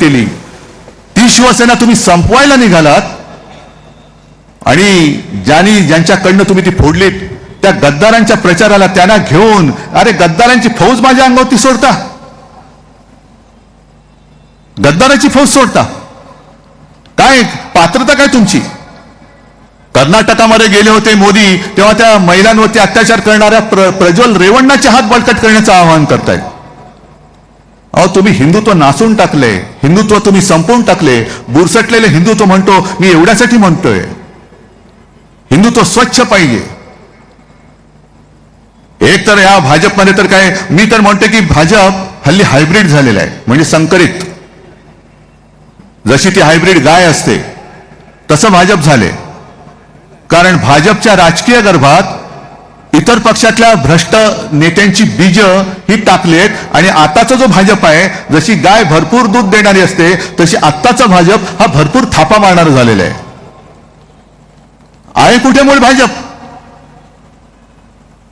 केली. ती शिवसेना तुम्ही संपवायला निघालात आणि ज्यांनी ज्यांच्याकडनं तुम्ही ती फोडलीत त्या गद्दारांच्या प्रचाराला त्यांना घेऊन अरे गद्दारांची फौज माझ्या अंगावरती सोडता. गद्दाराची फौज सोडता. काय पात्रता काय तुमची? कर्नाटकामध्ये गेले होते मोदी तेव्हा त्या महिलांवरती अत्याचार करणाऱ्या प्र, प्रज्वल रेवण्णाचे हात बळकट करण्याचं आवाहन करतायत. अहो तुम्ही हिंदुत्व नासून टाकले हिंदुत्व तुम्ही संपवून टाकले बुरसटलेले हिंदुत्व म्हणतो मी एवढ्यासाठी म्हणतोय. हिंदुत्व स्वच्छ पाहिजे. एक तर या भाजपमध्ये तर काय मी तर म्हणतो की भाजप हल्ली हायब्रिड झालेला आहे म्हणजे संकरित. जशी ती हायब्रिड गाय असते तसं भाजप झाले. कारण भाजपच्या राजकीय गर्भात इतर पक्षातल्या भ्रष्ट नेत्यांची बीज ही टाकलेत आणि आताचा जो भाजप आहे जशी गाय भरपूर दूध देणारी असते तशी आत्ताचा भाजप हा भरपूर थापा मारणार झालेला आहे. आहे कुठे मूळ भाजप?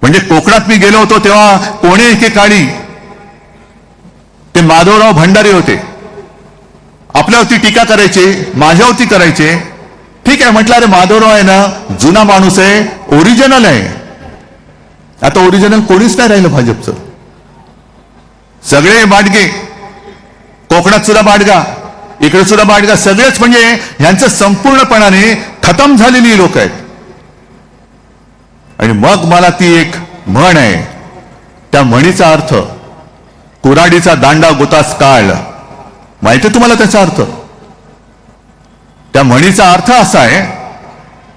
म्हणजे कोकणात मी गेलो होतो तेव्हा कोणे एकेकाळी ते माधवराव भंडारी होते. आपल्यावरती टीका करायचे माझ्यावरती करायचे. ठीक आहे म्हटलं अरे माधवराव आहे ना जुना माणूस आहे ओरिजिनल आहे. आता ओरिजिनल कोणीच नाही राहिलं भाजपचं. सगळे बाडगे कोकणात सुद्धा बाडगा इकडे सुद्धा बाडगा सगळेच म्हणजे यांचं संपूर्णपणाने खतम झालेली लोक आहेत. आणि मग मला ती एक म्हण आहे. त्या म्हणीचा अर्थ कुराडीचा दांडा गोतास काळ. माहिती तुम्हाला त्याचा अर्थ? त्या म्हणीचा अर्थ असा आहे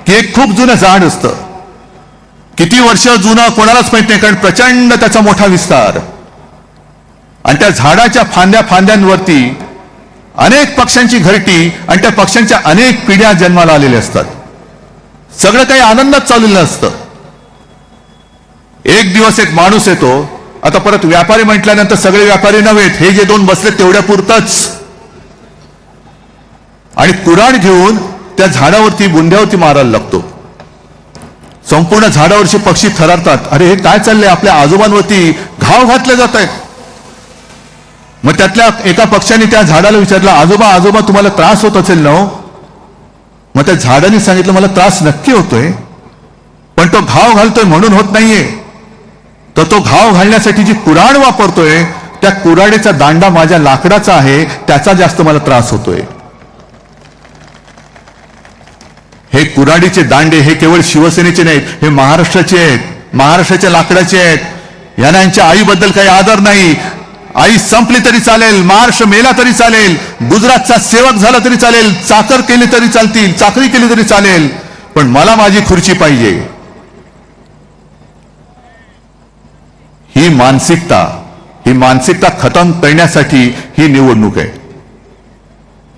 की एक खूप जुनं झाड असतं. किती वर्ष जुनं कोणालाच माहीत नाही कारण प्रचंड त्याचा मोठा विस्तार. आणि त्या झाडाच्या फांद्या फांद्यांवरती अनेक पक्ष्यांची घरटी आणि त्या पक्ष्यांच्या अनेक पिढ्या जन्माला आलेल्या असतात. सगळं काही आनंदात चाललेलं असतं. एक दिवस एक माणूस येतो आता परत व्यापारी म्हटल्यानंतर सगळे व्यापारी नव्हेत हे जे दोन बसले तेवढ्या पुरतच. आणि कुराण घेऊन त्या झाडावरती बुंध्यावरती मारायला लागतो. संपूर्ण झाडावरचे पक्षी थरारतात. अरे हे काय चाललंय? आपल्या आजोबांवरती घाव घातले जात आहेत मग त्यातल्या एका पक्षाने त्या झाडाला विचारलं आजोबा आजोबा तुम्हाला त्रास होत असेल ना हो? मग त्या झाडाने सांगितलं मला त्रास नक्की होतोय पण तो घाव घालतोय म्हणून होत नाहीये. तर तो घाव घालण्यासाठी जी कुराड वापरतोय त्या कुराडेचा दांडा माझ्या लाकडाचा आहे त्याचा जास्त मला त्रास होतोय. हे कुराडीचे दांडे हे केवळ शिवसेनेचे नाहीत हे महाराष्ट्राचे आहेत महाराष्ट्राच्या लाकडाचे आहेत. यांना यांच्या आईबद्दल काही आदर नाही. आई संपली तरी चालेल महाराष्ट्र मेला तरी चालेल गुजरातचा सेवक झाला तरी चालेल चाकर केली तरी चालतील चाकरी केली तरी चालेल. पण मला माझी खुर्ची पाहिजे. ही मानसिकता ही मानसिकता खतम करण्यासाठी ही निवडणूक आहे.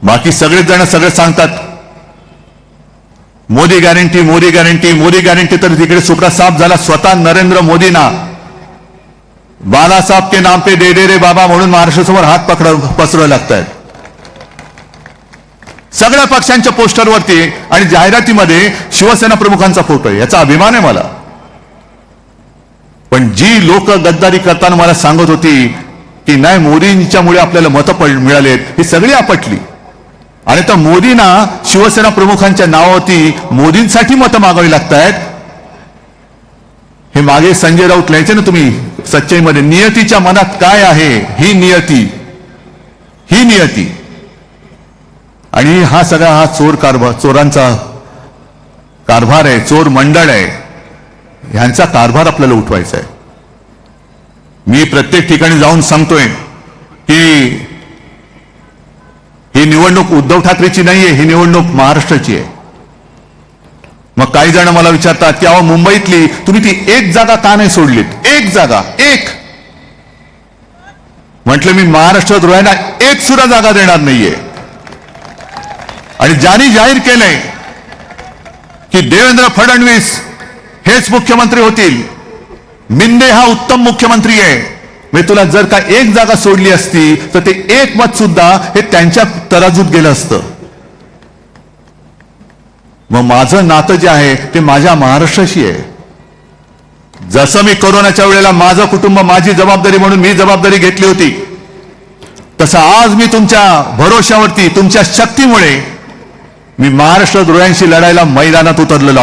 बाकी सगळेच जण सगळं सांगतात Modi guarantee Modi guarantee Modi guarantee तर तिकडे सुपडा साफ झाला स्वतः नरेंद्र मोदींना. बालासाहेब के नाम पे दे दे रे बाबा म्हणून महाराष्ट्रासमोर हात पकड पसरव लागतायत. सगळ्या पक्षांच्या पोस्टरवरती आणि जाहिरातीमध्ये शिवसेना प्रमुखांचा फोटो आहे. याचा अभिमान आहे मला. पण जी लोक गद्दारी करताना मला सांगत होती की नाही मोदींच्यामुळे आपल्याला मतं मिळालेत ही सगळी आपटली. आणि तर मोदींना शिवसेना प्रमुखांच्या नावावरती मोदींसाठी मतं मागावी लागतायत. हे मागे संजय राऊत लिहायचे ना तुम्ही सच्चाईमध्ये. नियतीच्या मनात काय आहे? ही नियती. ही नियती. आणि हा सगळा हा चोर कारभार चोरांचा कारभार आहे चोर मंडळ आहे. ह्यांचा कारभार आपल्याला उठवायचा आहे. मी प्रत्येक ठिकाणी जाऊन सांगतोय की ही निवडणूक उद्धव ठाकरेची नाहीये ही निवडणूक महाराष्ट्राची आहे. मग काही जण मला विचारतात की अहो मुंबईतली तुम्ही ती एक जागा का नाही सोडलीत? एक जागा एक. म्हटलं मी महाराष्ट्रात रोहायला एक सुद्धा जागा देणार नाहीये. आणि ज्यांनी जाहीर केलंय की देवेंद्र फडणवीस हेच मुख्यमंत्री होतील मिंदे हा उत्तम मुख्यमंत्री आहे. मी तुला जर का एक जागा सोडली असती तर ते एक मत सुद्धा हे त्यांच्या तराजूत गेलं असतं. मग माझं नातं जे आहे ते माझ्या महाराष्ट्राशी आहे. जसं मी कोरोनाच्या वेळेला माझं कुटुंब माझी जबाबदारी म्हणून मी जबाबदारी घेतली होती तसं आज मी तुमच्या भरोशावरती तुमच्या शक्तीमुळे मी महाराष्ट्र धुळ्यांशी लढायला मैदानात उतरलेलो